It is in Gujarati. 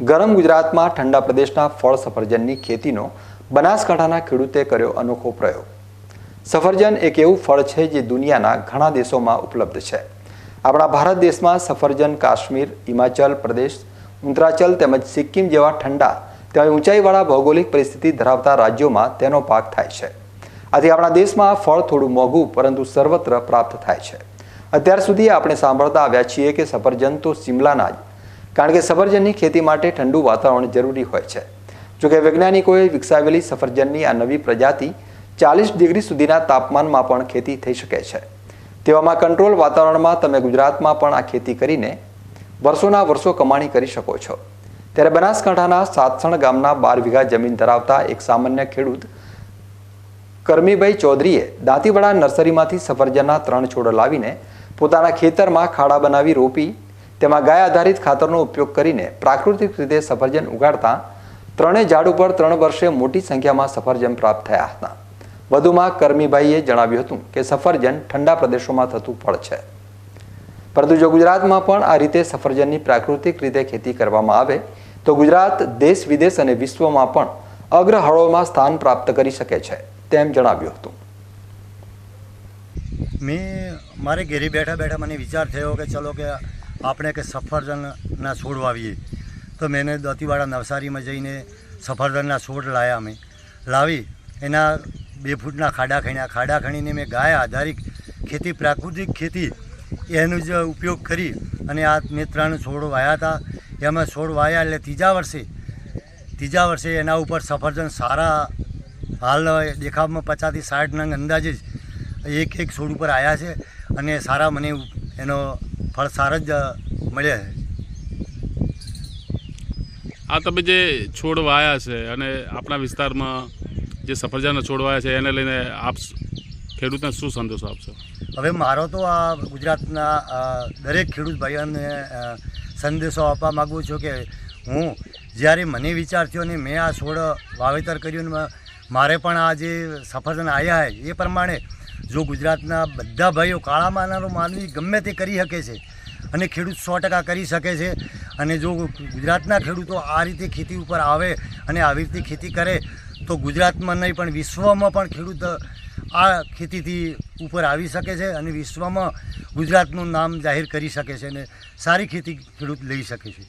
ગરમ ગુજરાતમાં ઠંડા પ્રદેશના ફળ સફરજનની ખેતીનો બનાસકાંઠાના ખેડૂતે કર્યો અનોખો પ્રયોગ. સફરજન એક એવું ફળ છે જે દુનિયાના ઘણા દેશોમાં ઉપલબ્ધ છે. આપણા ભારત દેશમાં સફરજન, કાશ્મીર, હિમાચલ પ્રદેશ, ઉત્તરાચલ તેમજ સિક્કિમ જેવા ઠંડા, તેમજ ઊંચાઈવાળા ભૌગોલિક પરિસ્થિતિ ધરાવતા રાજ્યોમાં તેનો પાક થાય છે. આથી આપણા દેશમાં ફળ થોડું મોંઘું, પરંતુ સર્વત્ર પ્રાપ્ત થાય છે. અત્યાર સુધી આપણે સાંભળતા આવ્યા છીએ કે સફરજન તો શિમલાના જ કારણ કે સફરજનની ખેતી માટે ઠંડુ વાતાવરણ જરૂરી હોય છે. જોકે વૈજ્ઞાનિકોએ વિકસાવેલી સફરજનની આ નવી પ્રજાતિ ચાલીસ ડિગ્રી સુધીના તાપમાનમાં પણ ખેતી થઈ શકે છે. તેવામાં કંટ્રોલ વાતાવરણમાં તમે ગુજરાતમાં પણ આ ખેતી કરીને વર્ષોના વર્ષો કમાણી કરી શકો છો. ત્યારે બનાસકાંઠાના સાતસણ ગામના બાર વીઘા જમીન ધરાવતા એક સામાન્ય ખેડૂત કરમીભાઈ ચૌધરીએ દાંતીવાડા નર્સરીમાંથી સફરજનના ત્રણ છોડ લાવીને પોતાના ખેતરમાં ખાડા બનાવી રોપી તેમાં ગાય આધારિત ખાતરનો ઉપયોગ કરીને પ્રાકૃતિક રીતે સફરજન ઉગાડતા ત્રણેય ઝાડ ઉપર ત્રણ વર્ષે મોટી સંખ્યામાં સફરજન પ્રાપ્ત થયા હતા. વધુમાં કરમીભાઈએ જણાવ્યું હતું કે સફરજન ઠંડા પ્રદેશોમાં થતું ફળ છે. પરંતુ જો ગુજરાતમાં પણ આ રીતે સફરજનની પ્રાકૃતિક રીતે ખેતી કરવામાં આવે, તો ગુજરાત દેશ વિદેશ અને વિશ્વમાં પણ અગ્રહળોમાં સ્થાન પ્રાપ્ત કરી શકે છે, તેમ જણાવ્યું હતું. મેં મારે ઘેરે બેઠા બેઠા મને વિચાર થયો કે ચલો કે આપણે કે સફરજનના છોડ વાવીએ. તો મેં દતીવાડા નવસારીમાં જઈને સફરજનના છોડ લાવ્યા અમે. લાવી, એના બે ફૂટના ખાડા ખણ્યા. ખાડા ખણીને મેં ગાય આધારિત ખેતી, પ્રાકૃતિક ખેતી એનો જ ઉપયોગ કરી અને આ મેં ત્રણ છોડ વાયા હતા. એમાં છોડ વાયા એટલે ત્રીજા વર્ષે ત્રીજા વર્ષે એના ઉપર સફરજન સારા હાલ દેખાવમાં પચાસથી સાઠ નંગ અંદાજે જ એક એક છોડ ઉપર આવ્યા છે અને સારા મને એનો ફળ સારા જ મળ્યા છે. આ તમે જે છોડ વાયા છે અને આપણા વિસ્તારમાં જે સફરજનના છોડ વાયા છે એને લઈને આપ ખેડૂતને શું સંદેશો આપશો? હવે મારો તો આ ગુજરાતના દરેક ખેડૂત ભાઈઓને સંદેશો આપવા માગું છું કે હું જ્યારે મને વિચાર થયો ને મેં આ છોડ વાવેતર કર્યું ને મારે પણ આ જે સફરજન આવ્યા છે એ પ્રમાણે જો ગુજરાતના બધા ભાઈઓ કાળા માનારો માનવી ગમે તે કરી શકે છે અને ખેડૂત સો ટકા કરી શકે છે અને જો ગુજરાતના ખેડૂતો આ રીતે ખેતી ઉપર આવે અને આવી રીતે ખેતી કરે તો ગુજરાતમાં નહીં પણ વિશ્વમાં પણ ખેડૂત આ ખેતીથી ઉપર આવી શકે છે અને વિશ્વમાં ગુજરાતનું નામ જાહેર કરી શકે છે અને સારી ખેતી ખેડૂત લઈ શકે છે.